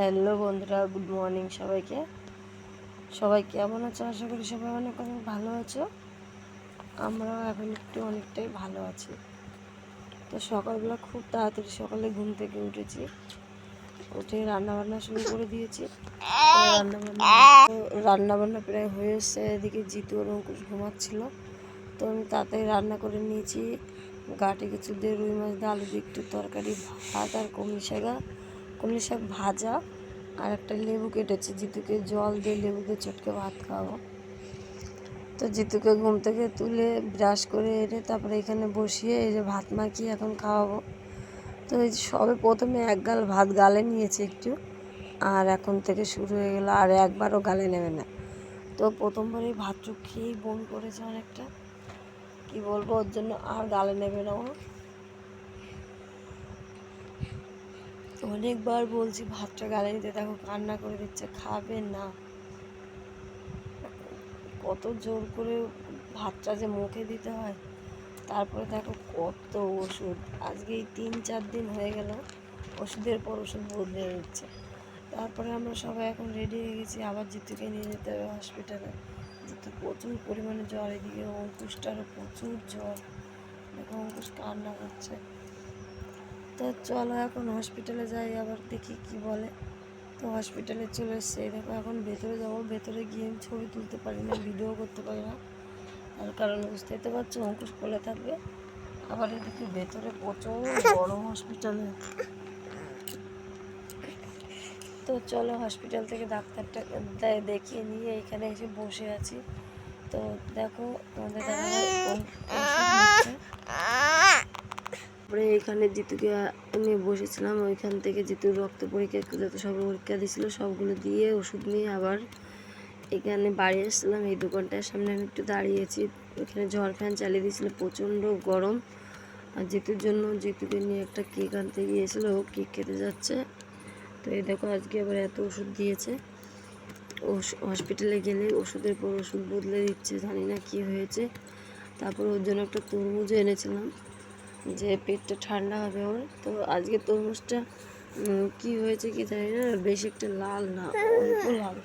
Hello বন্ধুরা, good morning সবাইকে। সবাই কেমন আছো? আশা করি সবাই অনেক অনেক ভালো আছো। আমরাও এখন একটু অনেকটাই ভালো আছি। তো সকালবেলা খুব তাড়াতাড়ি সকালে ঘুম থেকে উঠেছি। উঠে রান্নাবান্না শুরু করে দিয়েছি। রান্নাবান্না রান্নাবান্না প্রায় হয়ে এসছে। এদিকে জিতু আর অঙ্কুশ ঘুমাচ্ছিল। তো আমি তাড়াতাড়ি রান্না করে নিয়েছি। গাটে কিছু দিয়ে রুই মাছ দিয়ে আলু দিয়ে একটু তরকারি, ভাত আর কমলি কমলি শাক ভাজা আর একটা লেবু কেটেছি। জিতুকে জল দিয়ে লেবু দিয়ে চটকে ভাত খাওয়াবো তো জিতুকে ঘুম থেকে তুলে ব্রাশ করে এনে তারপরে এখানে বসিয়ে এই যে ভাত মাখিয়ে এখন খাওয়াবো। তো এই সবে প্রথমে এক গাল ভাত গালে নিয়েছে একটু, আর এখন থেকে শুরু হয়ে গেলো, আর একবারও গালে নেবে না। তো প্রথমবার প্রথমবারই ভাতটুক খেয়েই বমি করেছে অনেকটা। কি বলব, ওর জন্য আর গালে নেবে না ও। অনেকবার বলছি, ভাতটা গালে নিতে দেখো কান্না করে দিচ্ছে, খাবে না। কত জোর করে ভাতটা যে মুখে দিতে হয়। তারপরে দেখো কত ওষুধ। আজকে এই তিন চার দিন হয়ে গেল, ওষুধের পর ওষুধ বদলে দিচ্ছে তারপরে আমরা সবাই এখন রেডি হয়ে গেছি, আবার জিতুকে নিয়ে যেতে হবে হসপিটালে জিতু প্রচুর পরিমাণে জ্বর, এদিকে অঙ্কুশটারও প্রচুর জ্বর। দেখো অঙ্কুশ কান্না করছে। তো চলো এখন হসপিটালে যাই, আবার দেখি কি বলে। তো হসপিটালে চলে এসছে। দেখো, এখন ভেতরে যাব। ভেতরে গিয়ে ছবি তুলতে পারি না ভিডিও করতে পারি না। তার কারণ বুঝতেই তো পারছ, অঙ্কুশ কোলে থাকবে। আবার এদিকে ভেতরে প্রচুর গরম হসপিটালে তো চলো হসপিটাল থেকে ডাক্তারটা দেখিয়ে নিয়ে এখানে এসে বসে আছি। তো দেখো ওষুধ নিচ্ছে। তারপরে এখানে জিতুকে নিয়ে বসেছিলাম। ওইখান থেকে জিতুর রক্ত পরীক্ষা, যত সব পরীক্ষা দিয়েছিল, সবগুলো দিয়ে ওষুধ নিয়ে আবার এখানে বাড়ি আসছিলাম। এই দোকানটার সামনে আমি একটু দাঁড়িয়েছি। এখানে ঝড় ফ্যান চালিয়ে দিয়েছিল, প্রচণ্ড গরম। আর জিতুর জন্য, জিতুকে নিয়ে একটা কেক আনতে গিয়েছিল। ও কেক খেতে যাচ্ছে। তো এই দেখো, আজকে আবার এত ওষুধ দিয়েছে। হসপিটালে গেলে ওষুধের পর ওষুধ বদলে দিচ্ছে, জানি না কি হয়েছে। তারপর ওর জন্য একটা তরমুজও এনেছিলাম। যে পেটটা ঠান্ডা হবে ওর, তো আজকে তরমুজটা কি হয়েছে কি জানি না, বেশি একটা লাল না, অল্প লাল।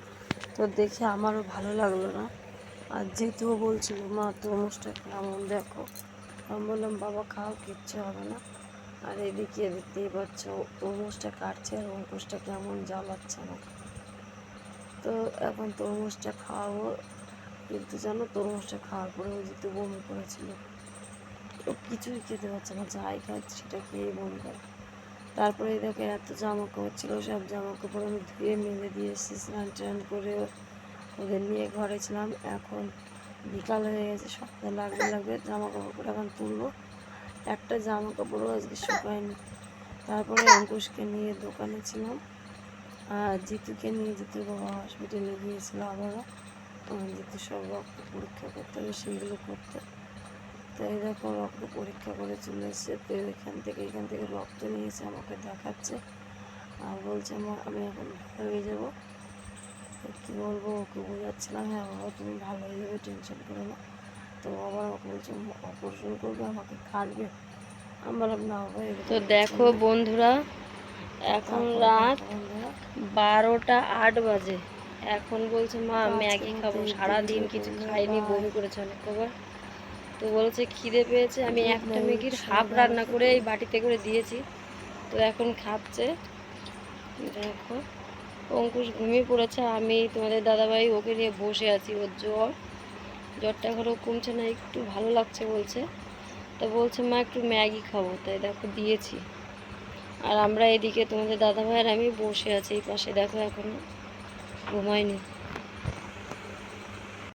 তো দেখে আমারও ভালো লাগল না। আর যেহেতুও বলছিল, মা, তরমুজটা কেমন দেখো। আমি বললাম, বাবা, খাও, কিচ্ছু হবে না। আর এদিকে দেখতেই পাচ্ছ, তরমুজটা কাটছে আর অঙ্কুশটা কেমন জ্বালাচ্ছে না তো এখন তরমুজটা খাওয়াবো, কিন্তু জানো, তরমুজটা খাওয়ার পরে ওই যেহেতু বমি করেছিল ও কিছুই খেতে পারছে না, যাই খাচ্ছে সেটা খেয়ে বমি করে তারপরে দেখো এত জামা কাপড় ছিল, সব জামা কাপড় আমি ধুয়ে মেলে দিয়ে এসেছি, স্নান টান করে ওদের নিয়ে ঘরে ছিলাম। এখন বিকাল হয়ে গেছে, সপ্তাহ লাগবে লাগবে জামা কাপড় এখন তুলবো। একটা জামা কাপড়ও আজকে শুকায়নি। তারপরে অঙ্কুশকে নিয়ে দোকানে ছিলাম। আর জিতুকে নিয়ে, জিতু বাবা হসপিটালে গিয়েছিল আবারও। জিতু সব রক্ত পরীক্ষা করতে হবে সেইগুলো করতে। তো এই দেখো রক্ত পরীক্ষা করে চলে এসছে। তো এখান থেকে এখান থেকে রক্ত নিয়েছে আমাকে দেখাচ্ছে আর বলছে মা আমি এখন ভালো হয়ে যাব। কী বলব ওকে বোঝাচ্ছিলাম হ্যাঁ বাবা তুমি ভালো হয়ে যাবে টেনশন করো না। তো আবার ওকে বলছে অপারেশন করবে আমাকে কাটবে আমার না বাবা তো দেখো বন্ধুরা এখন রাত বারোটা আট বাজে। এখন বলছে মা ম্যাগি খাব সারাদিন কিছু খাইনি বমি করেছে অনেক কবার। তো বলছে খিদে পেয়েছে আমি একটা ম্যাগির হাফ রান্না করে এই বাটিতে করে দিয়েছি। তো এখন খাচ্ছে। দেখো অঙ্কুশ ঘুমিয়ে পড়েছে আমি তোমাদের দাদাভাই ওকে নিয়ে বসে আছি ওর জ্বর। জ্বরটা এখনও কমছে না একটু ভালো লাগছে বলছে। তো বলছে মা একটু ম্যাগি খাব। তাই দেখো দিয়েছি। আর আমরা এদিকে তোমাদের দাদাভাই আর আমি বসে আছি এই পাশে দেখো এখন ঘুমাইনি